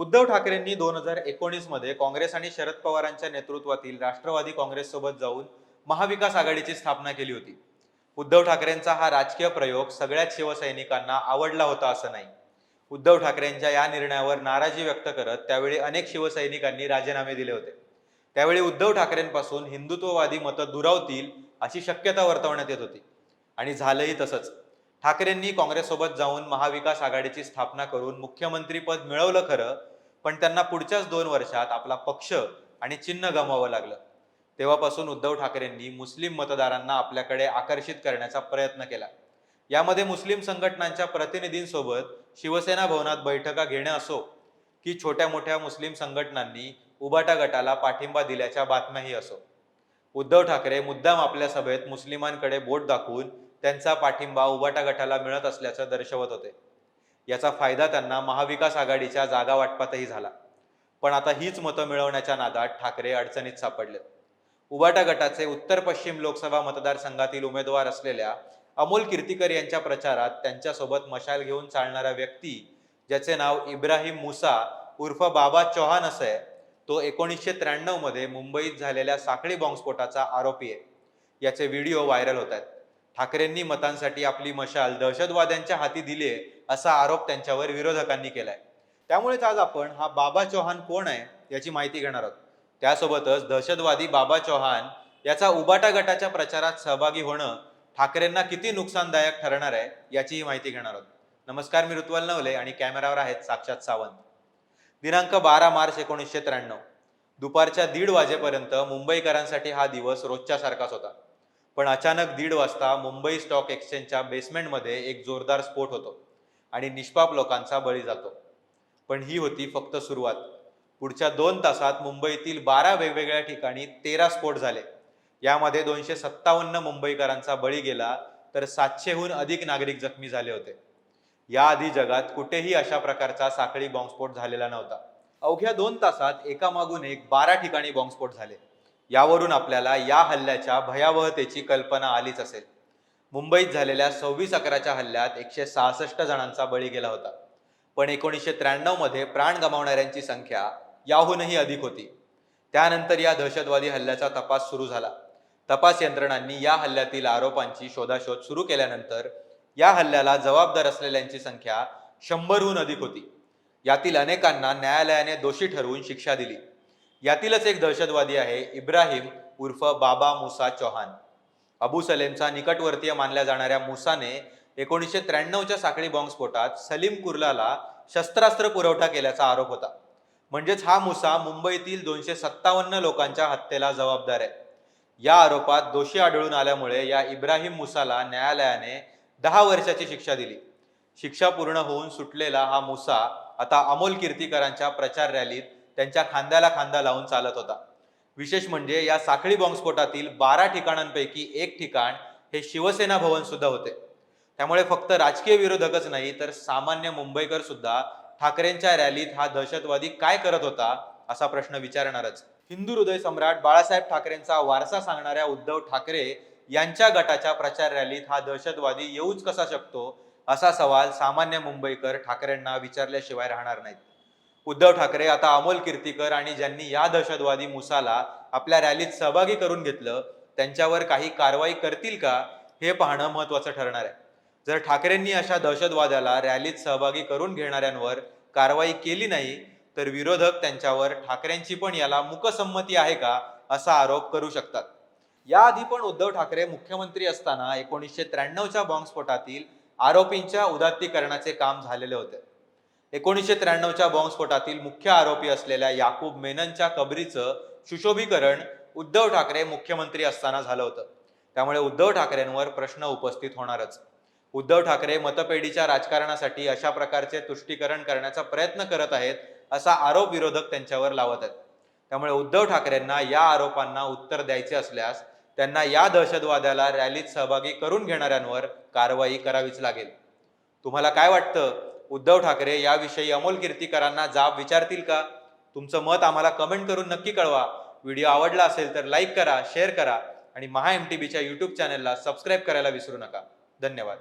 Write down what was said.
उद्धव ठाकरेंनी दोन हजार एकोणीसमध्ये काँग्रेस आणि शरद पवारांच्या नेतृत्वातील राष्ट्रवादी काँग्रेससोबत जाऊन महाविकास आघाडीची स्थापना केली होती. उद्धव ठाकरेंचा हा राजकीय प्रयोग सगळ्याच शिवसैनिकांना आवडला होता असं नाही. उद्धव ठाकरेंच्या या निर्णयावर नाराजी व्यक्त करत त्यावेळी अनेक शिवसैनिकांनी राजीनामे दिले होते. त्यावेळी उद्धव ठाकरेंपासून हिंदुत्ववादी मतं दुरावतील अशी शक्यता वर्तवण्यात येत होती. आणि झालंही तसंच. ठाकरेंनी काँग्रेससोबत जाऊन महाविकास आघाडीची स्थापना करून मुख्यमंत्रीपद मिळवलं खरं पण त्यांना पुढच्याच दोन वर्षात आपला पक्ष आणि चिन्ह गमवावं लागलं. तेव्हापासून उद्धव ठाकरेंनी मुस्लिम मतदारांना आपल्याकडे आकर्षित करण्याचा प्रयत्न केला. यामध्ये मुस्लिम संघटनांच्या प्रतिनिधींसोबत शिवसेना भवनात बैठका घेणे असो की छोट्या मोठ्या मुस्लिम संघटनांनी उबाटा गटाला पाठिंबा दिल्याच्या बातम्याही असो. उद्धव ठाकरे मुद्दाम आपल्या सभेत मुस्लिमांकडे बोट दाखवून त्यांचा पाठिंबा उबाटा गटाला मिळत असल्याचं दर्शवत होते. याचा फायदा त्यांना महाविकास आघाडीच्या जागा वाटपातही झाला. पण आता हीच मतं मिळवण्याच्या नादात ठाकरे अडचणीत सापडले. उबाटा गटाचे उत्तर पश्चिम लोकसभा मतदारसंघातील उमेदवार असलेल्या अमोल कीर्तीकर यांच्या प्रचारात त्यांच्यासोबत मशाल घेऊन चालणारा व्यक्ती ज्याचे नाव इब्राहिम मुसा उर्फ बाबा चौहान असं आहे तो एकोणीसशे त्र्याण्णवमध्ये मुंबईत झालेल्या साखळी बॉम्बस्फोटाचा आरोपी आहे. याचे व्हिडिओ व्हायरल होत आहेत. ठाकरेंनी मतांसाठी आपली मशाल दहशतवाद्यांच्या हाती दिली आहे असा आरोप त्यांच्यावर विरोधकांनी केलाय. त्यामुळेच आज आपण हा बाबा चौहान कोण आहे याची माहिती घेणार आहोत. त्यासोबतच दहशतवादी बाबा चौहान याचा उबाटा गटाच्या प्रचारात सहभागी होणं ठाकरेंना किती नुकसानदायक ठरणार आहे याचीही माहिती घेणार आहोत. नमस्कार मी ऋतुवाल नवले आणि कॅमेरावर आहेत साक्षात सावंत. दिनांक बारा मार्च एकोणीसशे त्र्याण्णव. दुपारच्या दीड वाजेपर्यंत मुंबईकरांसाठी हा दिवस रोजच्या सारखाच होता. पण अचानक दीड वाजता मुंबई स्टॉक एक्सचेंजच्या बेसमेंटमध्ये एक जोरदार स्फोट होतो आणि निष्पाप लोकांचा बळी जातो. पण ही होती फक्त सुरुवात. पुढच्या दोन तासात मुंबईतील बारा वेगवेगळ्या ठिकाणी तेरा स्फोट झाले. यामध्ये दोनशे सत्तावन्न मुंबईकरांचा बळी गेला तर सातशेहून अधिक नागरिक जखमी झाले होते. याआधी जगात कुठेही अशा प्रकारचा साखळी बॉम्बस्फोट झालेला नव्हता. अवघ्या दोन तासात एकामागून एक बारा ठिकाणी बॉम्बस्फोट झाले. यावरून आपल्याला या हल्ल्याच्या भयावहतेची कल्पना आलीच असेल. मुंबईत झालेल्या सव्वीस अकराच्या हल्ल्यात एकशे सहासष्ट जणांचा बळी गेला होता. पण एकोणीसशे त्र्याण्णवमध्ये प्राण गमावणाऱ्यांची संख्या याहूनही अधिक होती. त्यानंतर या दहशतवादी हल्ल्याचा तपास सुरू झाला. तपास यंत्रणांनी या हल्ल्यातील आरोपांची शोधाशोध सुरू केल्यानंतर या हल्ल्याला जबाबदार असलेल्यांची संख्या शंभरहून अधिक होती. यातील अनेकांना न्यायालयाने दोषी ठरवून शिक्षा दिली. यातीलच एक दहशतवादी आहे इब्राहिम उर्फ बाबा मुसा चौहान. अबू सलेमचा निकटवर्तीय मानल्या जाणाऱ्या मुसाने एकोणीसशे त्र्याण्णवच्या साखळी बॉम्बस्फोटात सलीम कुर्लाला शस्त्रास्त्र पुरवठा केल्याचा आरोप होता. म्हणजेच हा मुसा मुंबईतील दोनशे सत्तावन्न लोकांच्या हत्येला जबाबदार आहे. या आरोपात दोषी आढळून आल्यामुळे या इब्राहिम मुसाला न्यायालयाने दहा वर्षाची शिक्षा दिली. शिक्षा पूर्ण होऊन सुटलेला हा मुसा आता अमोल कीर्तीकरांच्या प्रचार रॅलीत त्यांच्या खांद्याला खांदा लावून चालत होता. विशेष म्हणजे या साखळी बॉम्बस्फोटातील बारा ठिकाणांपैकी एक ठिकाण हे शिवसेना भवन सुद्धा होते. त्यामुळे फक्त राजकीय विरोधकच नाही तर सामान्य मुंबईकर सुद्धा ठाकरेंच्या रॅलीत हा दहशतवादी काय करत होता असा प्रश्न विचारणारच. हिंदू हृदय सम्राट बाळासाहेब ठाकरेंचा वारसा सांगणाऱ्या उद्धव ठाकरे यांच्या गटाच्या प्रचार रॅलीत हा दहशतवादी येऊच कसा शकतो असा सवाल सामान्य मुंबईकर ठाकरेंना विचारल्याशिवाय राहणार नाहीत. उद्धव ठाकरे आता अमोल कीर्तीकर आणि ज्यांनी या दहशतवादी मुसाला आपल्या रॅलीत सहभागी करून घेतलं त्यांच्यावर काही कारवाई करतील का हे पाहणं महत्वाचं ठरणार आहे. जर ठाकरेंनी अशा दहशतवाद्याला रॅलीत सहभागी करून घेणाऱ्यांवर कारवाई केली नाही तर विरोधक त्यांच्यावर ठाकरेंची पण याला मुकसंमती आहे का असा आरोप करू शकतात. याआधी पण उद्धव ठाकरे मुख्यमंत्री असताना एकोणीसशे त्र्याण्णवच्या बॉम्बस्फोटातील आरोपींच्या उदात्तीकरणाचे काम झालेले होते. एकोणीसशे त्र्याण्णवच्या बॉम्बस्फोटातील मुख्य आरोपी असलेल्या याकूब मेननच्या कबरीचं सुशोभीकरण उद्धव ठाकरे मुख्यमंत्री असताना झालं होतं. त्यामुळे उद्धव ठाकरेंवर प्रश्न उपस्थित होणारच. उद्धव ठाकरे मतपेढीच्या राजकारणासाठी अशा प्रकारचे तुष्टीकरण करण्याचा प्रयत्न करत आहेत असा आरोप विरोधक त्यांच्यावर लावत आहेत. त्यामुळे उद्धव ठाकरेंना या आरोपांना उत्तर द्यायचे असल्यास त्यांना या दहशतवाद्याला रॅलीत सहभागी करून घेणाऱ्यांवर कारवाई करावीच लागेल. तुम्हाला काय वाटतं? उद्धव ठाकरे याविषयी अमोल कीर्तीकरांना जाब विचारतील का? तुमचं मत आम्हाला कमेंट करून नक्की कळवा. व्हिडिओ आवडला असेल तर लाईक करा शेअर करा आणि महा एम टी बीच्या यूट्यूब चॅनलला सबस्क्राईब करायला विसरू नका. धन्यवाद.